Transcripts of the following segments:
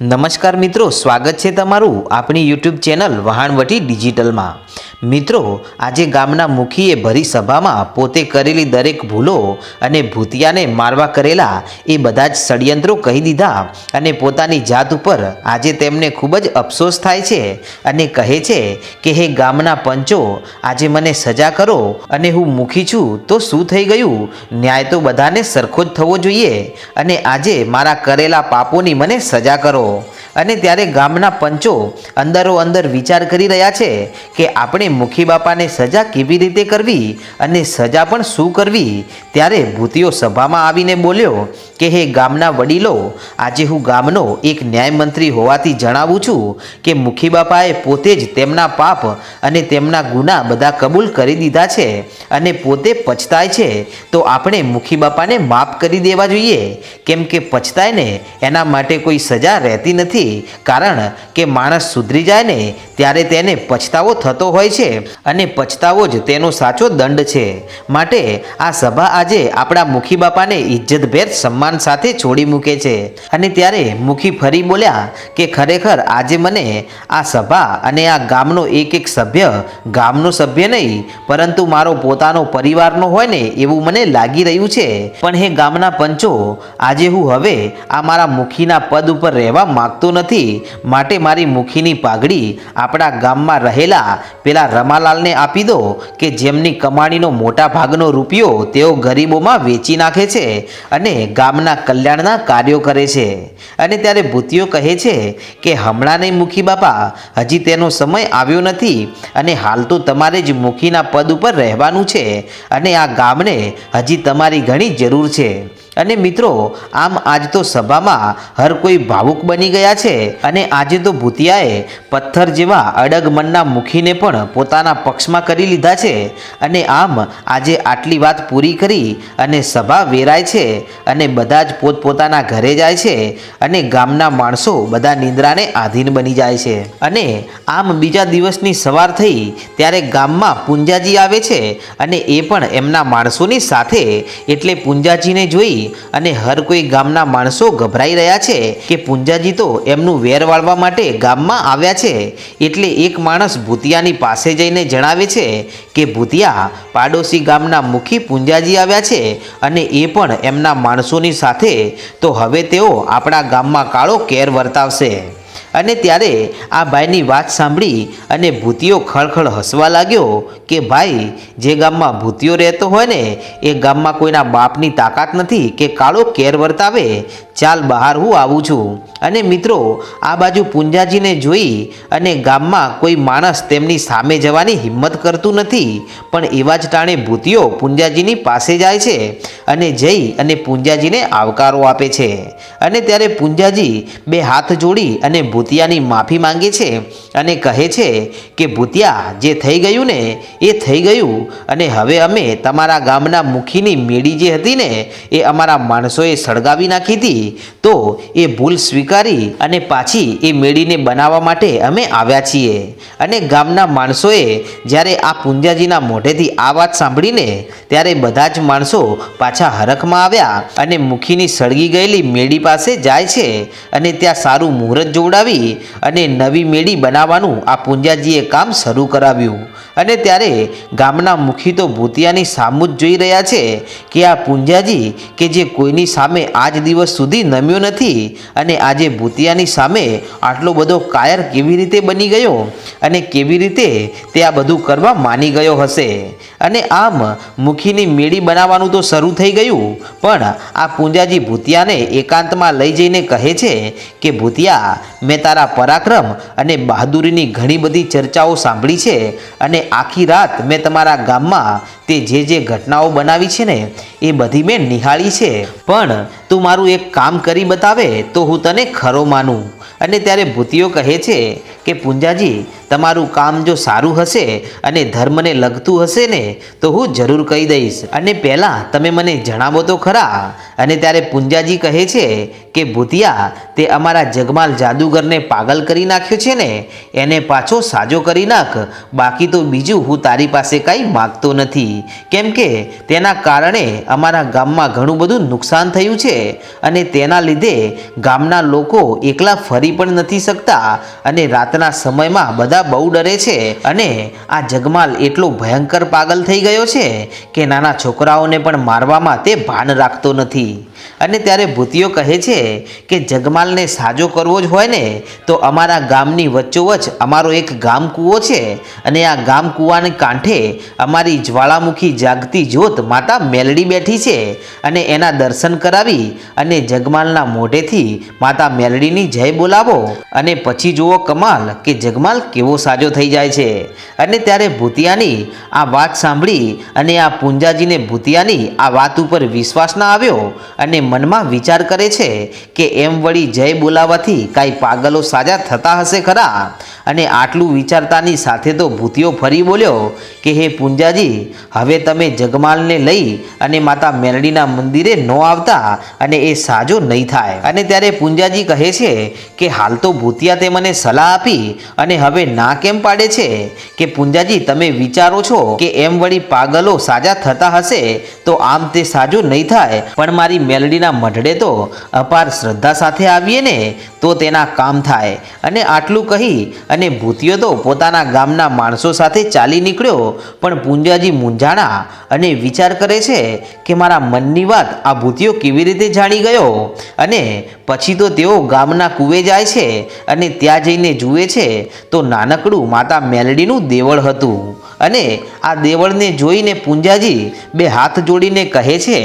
નમસ્કાર મિત્રો સ્વાગત છે તમારું આપણી યુટ્યુબ ચેનલ વહાણવટી ડિજિટલમાં. મિત્રો, આજે ગામના મુખીએ ભરી સભામાં પોતે કરેલી દરેક ભૂલો અને ભૂતિયાને મારવા કરેલા એ બધા જ ષડયંત્રો કહી દીધા અને પોતાની જાત ઉપર આજે તેમને ખૂબ જ અફસોસ થાય છે અને કહે છે કે, હે ગામના પંચો, આજે મને સજા કરો અને હું મુખી છું, તો શું થઈ ગયું? ન્યાય તો બધાને સરખો જ થવો જોઈએ અને આજે મારા કરેલા પાપોની મને સજા કરો. અને ત્યારે ગામના પંચો અંદરો અંદર વિચાર કરી રહ્યા છે કે, આપણે મુખી બાપાને સજા કેવી રીતે કરવી અને સજા પણ શું કરવી? ત્યારે ભૂતિયો સભામાં આવીને બોલ્યો, કે હે ગામના વડીલો, આજે હું ગામનો એક ન્યાયમંત્રી હોવાથી જણાવું છું કે મુખી બાપાએ પોતે જ તેમના પાપ અને તેમના ગુના બધા કબૂલ કરી દીધા છે અને પોતે પછતાય છે. તો આપણે મુખી બાપાને માફ કરી દેવા જોઈએ. કેમ કે પછતાય ને એના માટે કોઈ સજા રહેતી નથી. કારણ કે માણસ સુધરી જાય ને, ત્યારે તેને પછતાવો થતો હોય છે અને પછતાવો જ તેનો સાચો દંડ છે. માટે આ સભા આજે આપણા મુખી બાપાને ઇજ્જતભેર સન્માન સાથે છોડી મૂકે છે. અને ત્યારે મુખી ફરી બોલ્યા કે, ખરેખર આજે મને આ સભા અને આ ગામનો એક એક સભ્ય, ગામનો સભ્ય નહીં, પરંતુ મારો પોતાનો પરિવારનો હોય ને એવું મને લાગી રહ્યું છે. પણ હે ગામના પંચો, આજે હું હવે આ મારા મુખીના પદ ઉપર રહેવા માગતો નથી. માટે મારી મુખીની પાઘડી આપણા ગામમાં રહેલા પેલા રમાલાલને આપી દો કે જેમની કમાણીનો મોટા ભાગનો રૂપિયો તેઓ ગરીબોમાં વેચી નાખે છે અને ગામના કલ્યાણના કાર્યો કરે છે. અને ત્યારે ભૂતિઓ કહે છે કે, હમણાં નહીં મુખી બાપા, હજી તેનો સમય આવ્યો નથી અને હાલ તો તમારે જ મુખીના પદ ઉપર રહેવાનું છે અને આ ગામને હજી તમારી ઘણી જરૂર છે. અને મિત્રો, આમ આજ તો સભામાં હર કોઈ ભાવુક બની ગયા છે અને આજે તો ભૂતિયાએ પથ્થર જેવા અડગ મનના મુખીને પણ પોતાના પક્ષમાં કરી લીધા છે. અને આમ આજે આટલી વાત પૂરી કરી અને સભા વેરાય છે અને બધા જ પોતપોતાના ઘરે જાય છે અને ગામના માણસો બધા નિંદ્રાને આધીન બની જાય છે. અને આમ બીજા દિવસની સવાર થઈ ત્યારે ગામમાં પુંજાજી આવે છે અને એ પણ એમના માણસોની સાથે એટલે પુંજાજીને જોઈ અને હર કોઈ ગામના માણસો ગભરાઈ રહ્યા છે કે પુંજાજી તો એમનું વેર વાળવા માટે ગામમાં આવ્યા છે. એટલે એક માણસ ભૂતિયાની પાસે જઈને જણાવે છે કે, ભૂતિયા, પાડોશી ગામના મુખી પુંજાજી આવ્યા છે અને એ પણ એમના માણસોની સાથે. તો હવે તેઓ આપણા ગામમાં કાળો કેર વર્તાવશે. અને ત્યારે આ ભાઈની વાત સાંભળી અને ભૂતિયો ખળખળ હસવા લાગ્યો કે ભાઈ, જે ગામમાં ભૂતિયો રહેતો હોય ને, એ ગામમાં કોઈના બાપની તાકાત નથી કે કાળો કેર વર્તાવે ચાલ બહાર હું આવું છું. અને મિત્રો, આ બાજુ પુંજાજીને જોઈ અને ગામમાં કોઈ માણસ તેમની સામે જવાની હિંમત કરતું નથી. પણ એવા જ ટાણે ભૂતિયો પુંજાજીની પાસે જાય છે અને જઈ અને પુંજાજીને આવકારો આપે છે. અને ત્યારે પુંજાજી બે હાથ જોડી અને ભૂતિયાની માફી માંગે છે અને કહે છે કે, ભૂતિયા, જે થઈ ગયું ને, એ થઈ ગયું. અને હવે અમે તમારા ગામના મુખીની મેળી જે હતી ને, એ અમારા માણસોએ સળગાવી નાખી હતી. તો એ ભૂલ સ્વીકારી અને પાછી એ મેળીને બનાવવા માટે અમે આવ્યા છીએ. અને ગામના માણસોએ જ્યારે આ પૂંજાજીના મોઢેથી આ વાત સાંભળીને ત્યારે બધા જ માણસો પાછા હરખમાં આવ્યા અને મુખીની સળગી ગયેલી મેળી પાસે જાય છે અને ત્યાં સારું મુહૂર્ત જોડાવી અને નવી મેળી બનાવવાનું આ પૂંજાજીએ કામ શરૂ કરાવ્યું. અને ત્યારે ગામના મુખી તો ભૂતિયાની સામું જ જોઈ રહ્યા છે કે આ પુંજાજી કે જે કોઈની સામે આજ દિવસ સુધી નમ્યો નથી અને આજે ભૂતિયાની સામે આટલો બધો કાયર કેવી રીતે બની ગયો અને કેવી રીતે તે આ બધું કરવા માની ગયો હશે? અને આમ મુખીની મેળી બનાવવાનું તો શરૂ થઈ ગયું, પણ આ પૂંજાજી ભૂતિયાને એકાંતમાં લઈ જઈને કહે છે કે, ભૂતિયા, મેં તારા પરાક્રમ અને બહાદુરીની ઘણી બધી ચર્ચાઓ સાંભળી છે અને આખી રાત મેં તમારા ગામમાં તે જે જે ઘટનાઓ બનાવી છે ને, એ બધી મેં નિહાળી છે. પણ તું મારું એક કામ કરી બતાવે તો હું તને ખરો માનું. અને ત્યારે ભૂતિયો કહે છે કે, પુંજાજી, તમારું કામ જો સારું હશે અને ધર્મને લગતું હશે ને, તો હું જરૂર કહી દઈશ. અને પહેલાં તમે મને જણાવો તો ખરા. અને ત્યારે પુંજાજી કહે છે કે, ભૂતિયા, તે અમારા જગમાલ જાદુગરને પાગલ કરી નાખ્યો છે ને, એને પાછો સાજો કરી નાખ. બાકી તો બીજું હું તારી પાસે કાંઈ માગતો નથી. કેમ કે તેના કારણે અમારા ગામમાં ઘણું બધું નુકસાન થયું છે અને તેના લીધે ગામના લોકો એકલા ફરી પણ નથી શકતા અને રાતના સમયમાં બધા બહુ ડરે છે અને આ જગમાલ એટલો ભયંકર પાગલ થઈ ગયો છે કે નાના છોકરાઓને પણ મારવામાં તે ભાન રાખતો નથી. અને ત્યારે ભૂતિયો કહે છે કે જગમાલને સાજો કરવો જ હોય ને, તો અમારા ગામની વચ્ચોવચ્ચ અમારો એક ગામ કૂવો છે અને આ ગામ કૂવાને કાંઠે અમારી જ્વાળામુખી જાગતી જ્યોત માતા મેલડી બેઠી છે અને એના દર્શન કરાવી અને જગમાલના મોઢેથી માતા મેલડીની જય બોલાવો અને પછી જુઓ કમાલ કે જગમાલ કેવો સાજો થઈ જાય છે. અને ત્યારે ભૂતિયાની આ વાત સાંભળી અને આ પૂંજાજીને ભૂતિયાની આ વાત ઉપર વિશ્વાસ ના આવ્યો અને મનમાં વિચાર કરે છે કે એમ વળી જય બોલાવાથી કાંઈ પાગલો સાજા થતા હશે ખરા? અને આટલું વિચારતાની સાથે તો ભૂતિયો ફરી બોલ્યો કે, હે પૂંજાજી, હવે તમે જગમાલને લઈ અને માતા મેરડીના મંદિરે ન આવતા અને એ સાજો નહીં થાય. અને ત્યારે પૂંજાજી કહે છે કે, હાલ તો ભૂતિયા તે મને સલાહ આપી અને હવે ના કેમ પાડે છે? કે પૂંજાજી, તમે વિચારો છો કે એમ વળી પાગલો સાજા થતા હશે તો આમ તે સાજો નહીં થાય. પણ મારી મેલડીના મઢડે તો અપાર શ્રદ્ધા સાથે આવીએ ને તો તેના કામ થાય. અને આટલું કહી અને ભૂતિયો તો પોતાના ગામના માણસો સાથે ચાલી નીકળ્યો, પણ પૂંજાજી મૂંઝાણા અને વિચાર કરે છે કે મારા મનની વાત આ ભૂતિયો કેવી રીતે જાણી ગયો? અને પછી તો તેઓ ગામના કૂવે જાય છે અને ત્યાં જઈને જુએ છે તો નાનકડું માતા મેલડીનું દેવળ હતું. અને આ દેવળને જોઈને પૂંજાજી બે હાથ જોડીને કહે છે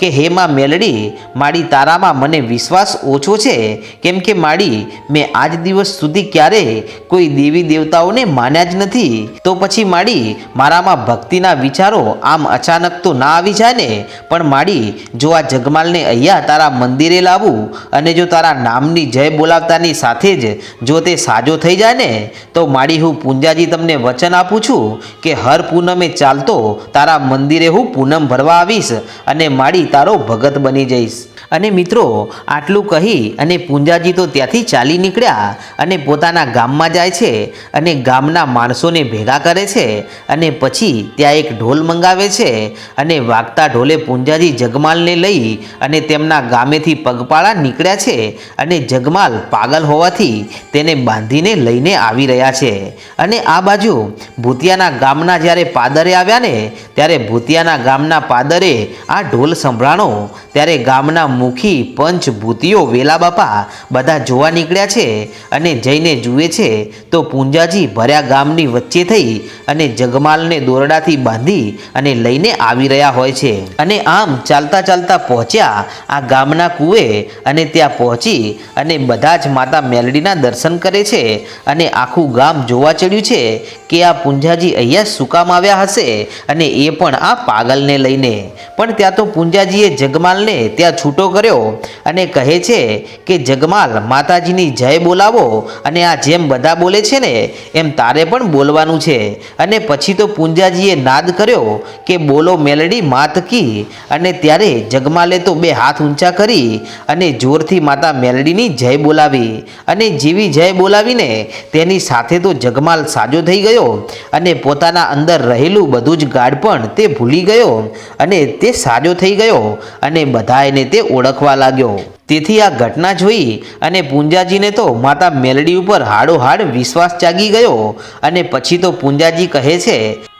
કે, હે માં મેલડી, મારી તારામાં મને વિશ્વાસ ઓછો છે, કેમ કે માડી, મેં આજ દિવસ સુધી ક્યારે કોઈ દેવી દેવતાઓને માન્યા જ નથી. તો પછી માડી, મારામાં ભક્તિના વિચારો આમ અચાનક તો ના આવી જાય ને? પણ માડી, જો આ જગમાલને અહીંયા તારા મંદિરે લાવું અને જો તારા નામની જય બોલાવતાની સાથે જ જો તે સાજો થઈ જાય ને? તો માડી, હું પૂંજાજી તમને વચન આપું છું કે, હર પૂનમે ચાલતો તારા મંદિરે હું પૂનમ ભરવા આવીશ અને માડી તારો ભગત બની જઈશ. અને મિત્રો, આટલું કહી અને પૂંજાજી તો ત્યાંથી ચાલી નીકળ્યા અને પોતાના ગામમાં જાય છે અને ગામના માણસોને ભેગા કરે છે અને પછી ત્યાં એક ઢોલ મંગાવે છે અને વાગતા ઢોલે પૂંજાજી જગમાલને લઈ અને તેમના ગામેથી પગપાળા નીકળ્યા છે અને જગમાલ પાગલ હોવાથી તેને બાંધીને લઈને આવી રહ્યા છે. અને આ બાજુ ભૂતિયાના ગામના જ્યારે પાદરે આવ્યા ને, ત્યારે ભૂતિયાના ગામના પાદરે આ ઢોલ સંભળાણો, ત્યારે ગામના મુખી પંચભૂતિઓ વેલા બાપા બધા જોવા નીકળ્યા છે અને જઈને જુએ છે તો પૂંજાજી ભર્યા ગામની વચ્ચે થઈ અને જગમાલને દોરડાથી બાંધી અને લઈને આવી રહ્યા હોય છે. અને આમ ચાલતા ચાલતા પહોંચ્યા આ ગામના કૂએ અને ત્યાં પહોંચી અને બધા જ માતા મેલડીના દર્શન કરે છે અને આખું ગામ જોવા ચડ્યું છે કે આ પૂંજાજી અહીંયા શું કામ આવ્યા હશે અને એ પણ આ પાગલને લઈને. પણ ત્યાં તો પૂંજાજીએ જગમાલને ત્યાં છૂટો કર્યો અને કહે છે કે, જગમાલ, માતાજીની જય બોલાવો અને આ જેમ બધા બોલે છે ને, એમ તારે પણ બોલવાનું છે. અને પછી તો પૂંજાજીએ નાદ કર્યો કે, બોલો મેલડી, માત કી. અને ત્યારે જગમાલે તો બે હાથ ઊંચા કરી અને જોરથી માતા મેલડીની જય બોલાવી. અને જેવી જય બોલાવીને તેની સાથે તો જગમાલ સાજો થઈ ગયો અને પોતાના અંદર રહેલું બધું જ ગાઢપણ તે ભૂલી ગયો અને તે સાજો થઈ ગયો અને બધાએ તે ઓળખવા લાગ્યો. તેથી આ ઘટના જોઈ અને પૂંજાજીને તો માતા મેલડી ઉપર હાડોહાડ વિશ્વાસ જાગી ગયો અને પછી તો પૂંજાજી કહે છે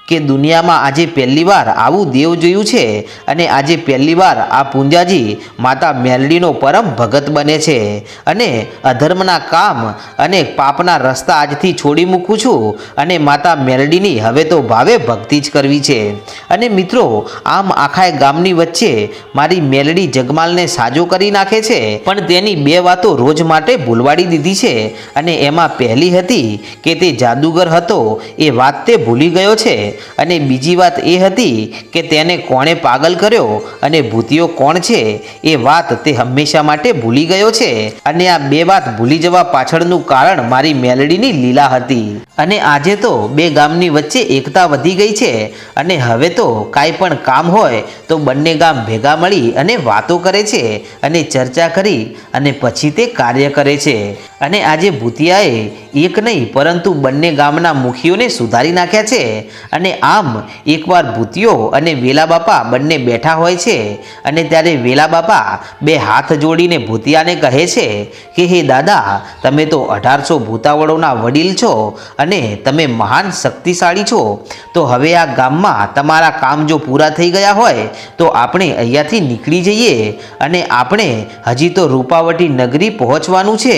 કે દુનિયામાં આજે પહેલીવાર આવું દેવ જોયું છે અને આજે પહેલીવાર આ પૂંજાજી માતા મેલડીનો પરમ ભગત બને છે. અને અધર્મના કામ અને પાપના રસ્તા આજથી છોડી મૂકું છું અને માતા મેલડીની હવે તો ભાવે ભક્તિ જ કરવી છે. અને મિત્રો, આમ આખા ગામની વચ્ચે મારી મેલડી જગમાલને સાજો કરી નાખે છે. પણ તેની બે વાતો રોજ માટે ભૂલવાડી દીધી છે. અને એમાં પહેલી હતી કે તે જાદુગર હતો, એ વાત તે ભૂલી ગયો છે. અને બીજી વાત એ હતી કે તેને કોણે પાગલ કર્યો અને ભૂતિયો કોણ છે એ વાત તે હંમેશા માટે ભૂલી ગયો છે. અને આ બે વાત ભૂલી જવા પાછળનું કારણ મારી મેલડીની લીલા હતી. અને આજે તો બે ગામની વચ્ચે એકતા વધી ગઈ છે અને હવે તો કાંઈ પણ કામ હોય તો બંને ગામ ભેગા મળી અને વાતો કરે છે અને ચર્ચા કરી અને પછી તે કાર્ય કરે છે. અને આજે ભૂતિયાએ એક નહીં પરંતુ બંને ગામના મુખીઓને સુધારી નાખ્યા છે અને આમ એકવાર ભૂતિયો અને વેલા બાપા બંને બેઠા હોય છે અને ત્યારે વેલા બાપા બે હાથ જોડીને ભૂતિયાને કહે છે કે, હે દાદા, તમે તો અઢારસો ભૂતાવળોના વડીલ છો અને તમે મહાન શક્તિશાળી છો. તો હવે આ ગામમાં તમારા કામ જો પૂરા થઈ ગયા હોય, તો આપણે અહીંયાથી નીકળી જઈએ અને આપણે હજી તો રૂપાવટી નગરી પહોંચવાનું છે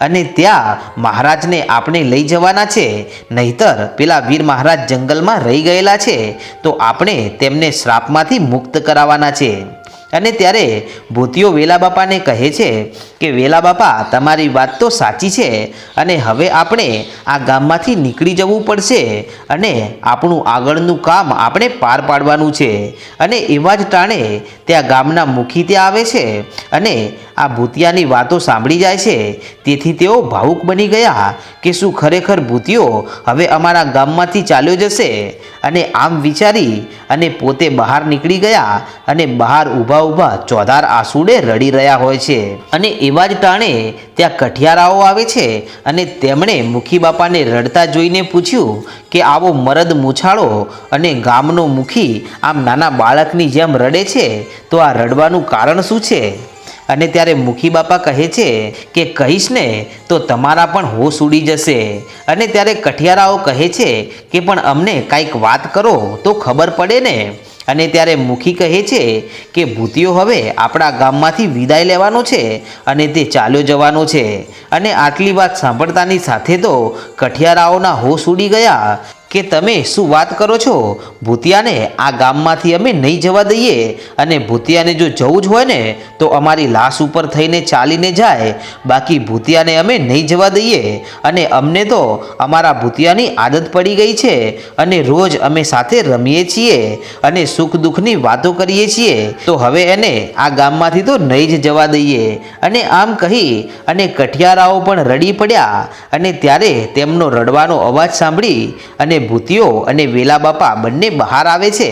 અને ત્યાં મહારાજને આપણે લઈ જવાના છે. નહીતર પેલા વીર મહારાજ જંગલમાં રહી ગયેલા છે, તો આપણે તેમને શ્રાપમાંથી મુક્ત કરાવવાના છે. અને ત્યારે ભૂતિયો વેલા બાપાને કહે છે કે વેલા બાપા તમારી વાત તો સાચી છે અને હવે આપણે આ ગામમાંથી નીકળી જવું પડશે અને આપણું આગળનું કામ આપણે પાર પાડવાનું છે. અને એવા જ ટાણે ત્યાં ગામના મુખી ત્યાં આવે છે અને આ ભૂતિયાની વાતો સાંભળી જાય છે. તેથી તેઓ ભાવુક બની ગયા કે, શું ખરેખર ભૂતિયો હવે અમારા ગામમાંથી ચાલ્યો જશે? અને આમ વિચારી અને પોતે બહાર નીકળી ગયા અને બહાર ઊભા ઊભા ચોધાર આંસુડે રડી રહ્યા હોય છે. અને એવા જ ટાણે ત્યાં કઠિયારાઓ આવે છે અને તેમણે મુખી બાપાને રડતા જોઈને પૂછ્યું કે આવો મરદ મૂછાળો અને ગામનો મુખી આમ નાના બાળકની જેમ રડે છે તો આ રડવાનું કારણ શું છે? અને ત્યારે મુખી બાપા કહે છે કે કહીશ ને, તો તમારા પણ હોશ ઉડી જશે. અને ત્યારે કઠિયારાઓ કહે છે કે પણ અમને કાંઈક વાત કરો, તો ખબર પડે ને. અને ત્યારે મુખી કહે છે કે ભૂતિયો હવે આપણા ગામમાંથી વિદાય લેવાનો છે અને તે ચાલ્યો જવાનો છે. અને આટલી વાત સાંભળતાની સાથે તો કઠિયારાઓના હોશ ઉડી ગયા. કે તમે શું વાત કરો છો? ભૂતિયાને આ ગામમાંથી અમે નહીં જવા દઈએ અને ભૂતિયાને જો જવું જ હોય ને, તો અમારી લાશ ઉપર થઈને ચાલીને જાય. બાકી ભૂતિયાને અમે નહીં જવા દઈએ અને અમને તો અમારા ભૂતિયાની આદત પડી ગઈ છે અને રોજ અમે સાથે રમીએ છીએ અને સુખ દુઃખની વાતો કરીએ છીએ. તો હવે એને આ ગામમાંથી તો નહીં જ જવા દઈએ. અને આમ કહી અને કઠિયારાઓ પણ રડી પડ્યા અને ત્યારે તેમનો રડવાનો અવાજ સાંભળી અને ભૂતિયો અને વેલા બાપા બંને બહાર આવે છે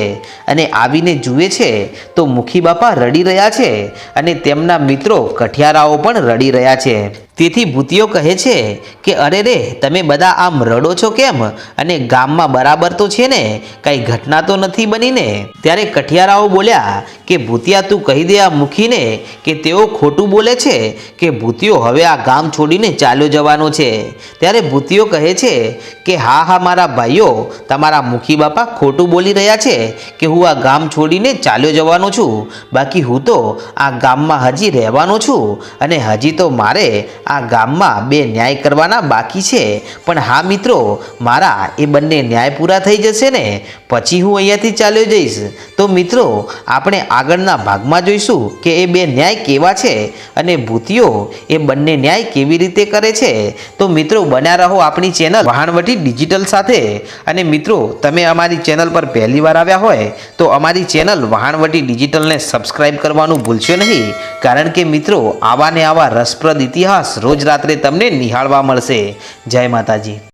અને આવીને જુએ છે, તો મુખી બાપા રડી રહ્યા છે અને તેમના મિત્રો કઠિયારાઓ પણ રડી રહ્યા છે. તેથી ભૂતિયો કહે છે કે, અરે રે, તમે બધા આમ રડો છો કેમ? અને ગામમાં બરાબર તો છે ને? કાંઈ ઘટના તો નથી બનીને? ત્યારે કઠિયારાઓ બોલ્યા કે, ભૂતિયા, તું કહી દે આ મુખીને કે તેઓ ખોટું બોલે છે કે ભૂતિયો હવે આ ગામ છોડીને ચાલ્યો જવાનો છે. ત્યારે ભૂતિયો કહે છે કે, હા હા, મારા ભાઈઓ, તમારા મુખી બાપા ખોટું બોલી રહ્યા છે કે હું આ ગામ છોડીને ચાલ્યો જવાનો છું. બાકી હું તો આ ગામમાં હજી રહેવાનો છું અને હજી તો મારે આ ગામમાં બે ન્યાય કરવાના બાકી છે. પણ હા મિત્રો, મારા એ બંને ન્યાય પૂરા થઈ જશે ને? પછી હું અહીંયાથી ચાલ્યો જઈશ. તો મિત્રો, આપણે આગળના ભાગમાં જોઈશું કે એ બે ન્યાય કેવા છે અને ભૂતિઓ એ બંને ન્યાય કેવી રીતે કરે છે. તો મિત્રો, બન્યા રહો આપણી ચેનલ વહાણવટી ડિજિટલ સાથે. અને મિત્રો, તમે અમારી ચેનલ પર પહેલી વાર આવ્યા હોય, તો અમારી ચેનલ વહાણવટી ડિજિટલને સબસ્ક્રાઈબ કરવાનું ભૂલશો નહીં. કારણ કે મિત્રો, આવા ને આવા રસપ્રદ ઇતિહાસ રોજ રાત્રે તમને નિહાળવા મળશે. જય માતાજી.